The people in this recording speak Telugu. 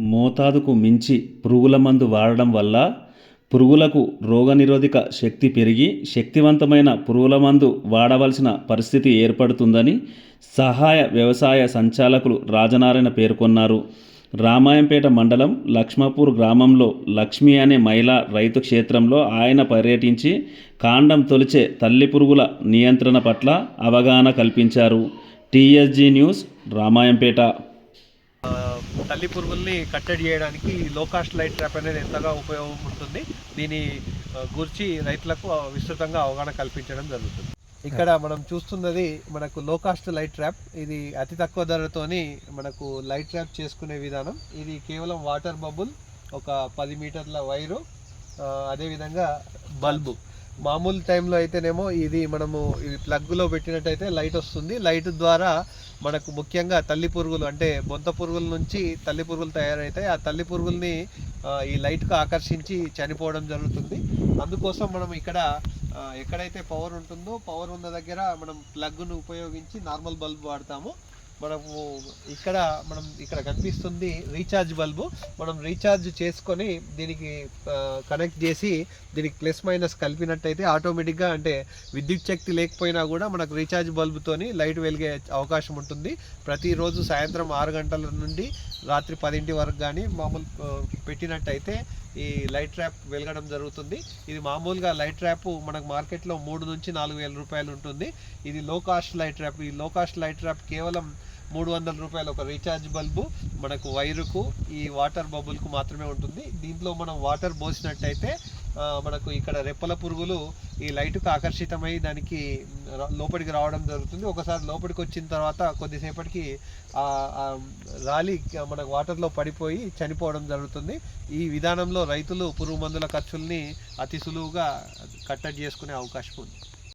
మోతాదుకు మించి పురుగుల మందు వాడడం వల్ల పురుగులకు రోగనిరోధక శక్తి పెరిగి శక్తివంతమైన పురుగుల మందు వాడవలసిన పరిస్థితి ఏర్పడుతుందని సహాయ వ్యవసాయ సంచాలకులు రాజనారాయణ పేర్కొన్నారు. రామాయంపేట మండలం లక్ష్మపూర్ గ్రామంలో లక్ష్మి అనే మహిళ రైతు క్షేత్రంలో ఆయన పర్యటించి కాండం తొలిచే తల్లి పురుగుల నియంత్రణ పట్ల అవగాహన కల్పించారు. TSG news Ramayampet. తల్లి పురుగుల్ని కట్టడి చేయడానికి లో కాస్ట్ లైట్ ట్రాప్ అనేది ఎంతగా ఉపయోగం ఉంటుంది దీని గురించి రైతులకు విస్తృతంగా అవగాహన కల్పించడం జరుగుతుంది. ఇక్కడ మనం చూస్తున్నది మనకు లో కాస్ట్ లైట్ ట్రాప్. ఇది అతి తక్కువ ధరతోని మనకు లైట్ ట్రాప్ చేసుకునే విధానం. ఇది కేవలం వాటర్ బబుల్ ఒక పది మీటర్ల వైరు అదేవిధంగా బల్బు. మామూలు టైంలో అయితేనేమో ఇది మనము ఇది ప్లగ్లో పెట్టినట్టయితే లైట్ వస్తుంది. లైట్ ద్వారా మనకు ముఖ్యంగా తల్లి పురుగులు అంటే బొంత పురుగుల నుంచి తల్లి పురుగులు తయారవుతాయి ఆ తల్లి పురుగుల్ని ఈ లైట్కు ఆకర్షించి చనిపోవడం జరుగుతుంది. అందుకోసం మనం ఇక్కడ ఎక్కడైతే పవర్ ఉంటుందో పవర్ ఉన్న దగ్గర మనం ప్లగ్ను ఉపయోగించి నార్మల్ బల్బ్ వాడతాము. మనము ఇక్కడ మనం ఇక్కడ కనిపిస్తుంది రీఛార్జ్ బల్బు. మనం రీఛార్జ్ చేసుకొని దీనికి కనెక్ట్ చేసి దీనికి ప్లస్ మైనస్ కలిపినట్టయితే ఆటోమేటిక్గా అంటే విద్యుత్ శక్తి లేకపోయినా కూడా మనకు రీఛార్జ్ బల్బుతోని లైట్ వెలిగే అవకాశం ఉంటుంది. ప్రతిరోజు సాయంత్రం ఆరు గంటల నుండి రాత్రి పదింటి వరకు కానీ మామూలు పెట్టినట్టయితే ఈ లైట్ ట్రాప్ వెలగడం జరుగుతుంది. ఇది మామూలుగా లైట్ ట్రాప్ మనకు మార్కెట్లో మూడు నుంచి నాలుగు వేల రూపాయలు ఉంటుంది. ఇది లో కాస్ట్ లైట్ ట్రాప్. ఈ లో కాస్ట్ లైట్ ట్రాప్ కేవలం మూడు వందల రూపాయలు ఒక రీఛార్జ్ బల్బు మనకు వైరుకు ఈ వాటర్ బబుల్కు మాత్రమే ఉంటుంది. దీంట్లో మనం వాటర్ పోసినట్టయితే మనకు ఇక్కడ రెప్పల పురుగులు ఈ లైట్కు ఆకర్షితమై దానికి లోపలికి రావడం జరుగుతుంది. ఒకసారి లోపలికి వచ్చిన తర్వాత కొద్దిసేపటికి రాలి మనకు వాటర్లో పడిపోయి చనిపోవడం జరుగుతుంది. ఈ విధానంలో రైతులు పురుగు మందుల ఖర్చుల్ని అతి సులువుగా కట్టడి చేసుకునే అవకాశం ఉంది.